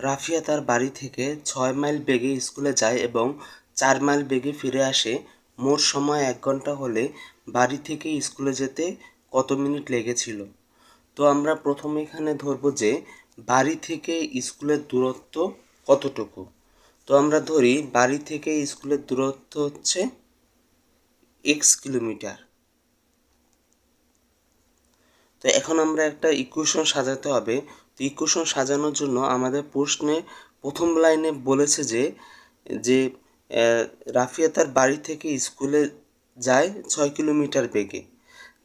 রাফিয়া তার বাড়ি থেকে ছয় মাইল বেগে স্কুলে যায় এবং চার মাইল বেগে ফিরে আসে। মোট সময় এক ঘণ্টা হলে বাড়ি থেকে স্কুলে যেতে কত মিনিট লেগেছিল? তো আমরা প্রথমে এখানে ধরবো যে বাড়ি থেকে স্কুলের দূরত্ব কতটুকু? তো আমরা ধরি বাড়ি থেকে স্কুলের দূরত্ব হচ্ছে এক্স কিলোমিটার। তো এখন আমরা একটা ইকুয়েশন সাজাতে হবে। তো ইকুয়েশন সাজানোর জন্য আমাদের প্রশ্নে প্রথম লাইনে বলেছে যে যে রাফিয়া তার বাড়ি থেকে স্কুলে যায় ছয় কিলোমিটার বেগে।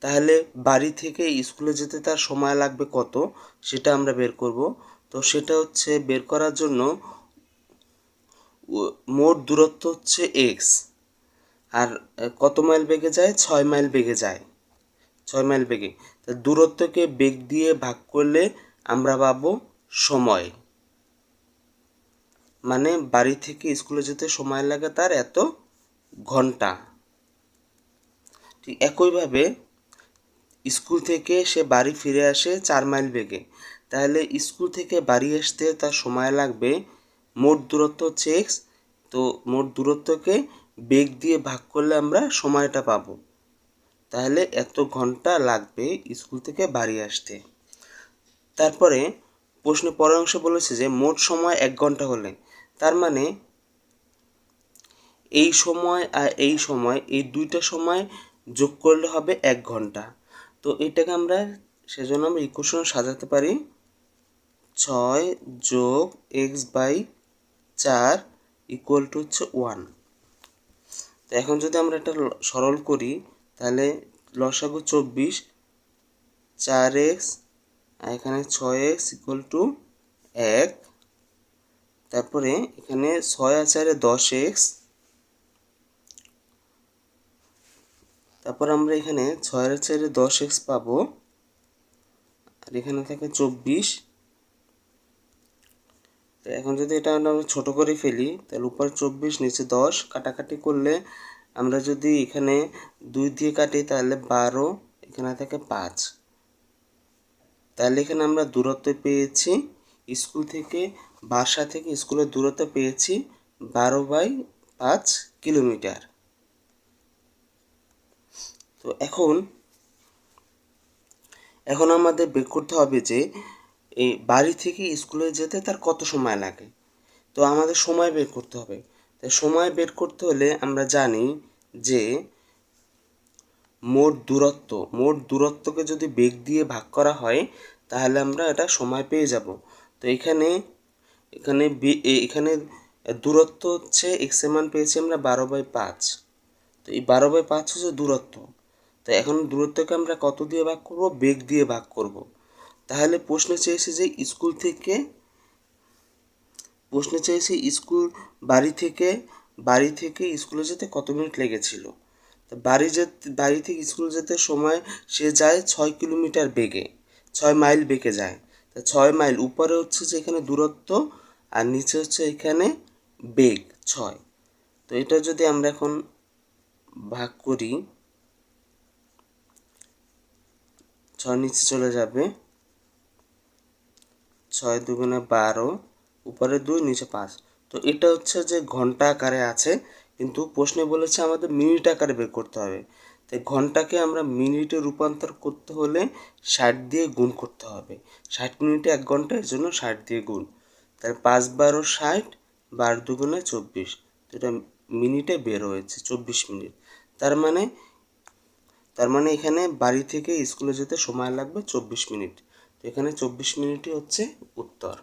তাহলে বাড়ি থেকে স্কুলে যেতে তার সময় লাগবে কত? সেটা আমরা বের করব। তো সেটা হচ্ছে বের করার জন্য মোট দূরত্ব হচ্ছে এক্স আর কত মাইল বেগে যায়? ছয় মাইল বেগে যায়। ছয় মাইল বেগে। তা দূরত্বকে বেগ দিয়ে ভাগ করলে আমরা পাবো সময়। মানে বাড়ি থেকে স্কুলে যেতে সময় লাগে তার এত ঘণ্টা। ঠিক একইভাবে স্কুল থেকে সে বাড়ি ফিরে আসে চার মাইল বেগে। তাহলে স্কুল থেকে বাড়ি আসতে তার সময় লাগবে মোট দূরত্ব হচ্ছে এক্স তো মোট দূরত্বকে বেগ দিয়ে ভাগ করলে আমরা সময়টা পাবো। তাহলে এত ঘণ্টা লাগবে স্কুল থেকে বাড়ি আসতে। তারপরে প্রশ্নের পরের অংশ বলেছে যে মোট সময় এক ঘণ্টা হলে। তার মানে এই সময় আর এই সময়, এই দুইটা সময় যোগ করলে হবে এক ঘণ্টা। তো এটাকে আমরা সেজন্য আমরা ইকুয়েশন সাজাতে পারি ছয় যোগ এক্স বাই চার ইকুয়াল টু হচ্ছে ওয়ান তো এখন যদি আমরা এটা সরল করি, তাহলে লসাগু চব্বিশ, চার এক্স আর এখানে ছয় এক্স ইকুয়াল টু এক। তারপরে এখানে ছয় আর চারে দশ এক্স। তারপর আমরা এখানে ছয়ের চারে দশ এক্স পাবো। আর এখানে থাকে চব্বিশ। তো এখন যদি এটা আমরা ছোটো করে ফেলি, তাহলে উপরে চব্বিশ, নিচে দশ। কাটাকাটি করলে আমরা যদি এখানে দুই দিয়ে কাটি, তাহলে বারো। এখানে থাকে পাঁচ। তাহলে এখানে আমরা দূরত্ব পেয়েছি, স্কুল থেকে বাসা থেকে স্কুলের দূরত্ব পেয়েছি বারো বাই পাঁচ কিলোমিটার। তো এখন এখন আমাদের বের করতে হবে যে, এই বাড়ি থেকে স্কুলে যেতে তার কত সময় লাগে? তো আমাদের সময় বের করতে হবে। তাই সময় বের করতে হলে আমরা জানি যে মোট দূরত্ব, মোট দূরত্বকে যদি বেগ দিয়ে ভাগ করা হয়, তাহলে আমরা এটা সময় পেয়ে যাব। তো এখানে এখানে এখানে দূরত্ব হচ্ছে এক্সের মান পেয়েছি আমরা বারো বাই পাঁচ। তো এই বারো বাই পাঁচ হচ্ছে দূরত্ব। তো এখন দূরত্বকে আমরা কত দিয়ে ভাগ করব? বেগ দিয়ে ভাগ করব। তাহলে প্রশ্নে চেয়েছে যে স্কুল থেকে, প্রশ্নে চেয়েছে স্কুল বাড়ি থেকে বাড়ি থেকে স্কুলে যেতে কত মিনিট লেগেছিল? বাড়ি যেতে, বাড়ি থেকে স্কুল যেতে সময় সে যায় ছয় কিলোমিটার বেগে, ছয় মাইল বেগে যায়। তা ছয় মাইল উপরে হচ্ছে যে এখানে দূরত্ব আর নিচে হচ্ছে এখানে বেগ, ছয়। তো এটা যদি আমরা এখন ভাগ করি, ছয় নিচে চলে যাবে, ছয় দুগুণে বারো, উপরে দুই, নিচে পাঁচ। তো এটা হচ্ছে যে ঘণ্টা আকারে আছে কিন্তু প্রশ্নে বলেছে আমাদের মিনিট আকারে বের করতে হবে। তাই ঘন্টাকে আমরা মিনিটে রূপান্তর করতে হলে ষাট দিয়ে গুণ করতে হবে। ষাট মিনিটে এক ঘণ্টা, এর জন্য ষাট দিয়ে গুণ। তার পাঁচ বারো ষাট, বারো দুগুণে চব্বিশ। এটা মিনিটে বের হয়েছে, চব্বিশ মিনিট। তার মানে তার মানে এখানে বাড়ি থেকে স্কুলে যেতে সময় লাগবে চব্বিশ মিনিট। তো এখানে চব্বিশ মিনিটই হচ্ছে উত্তর।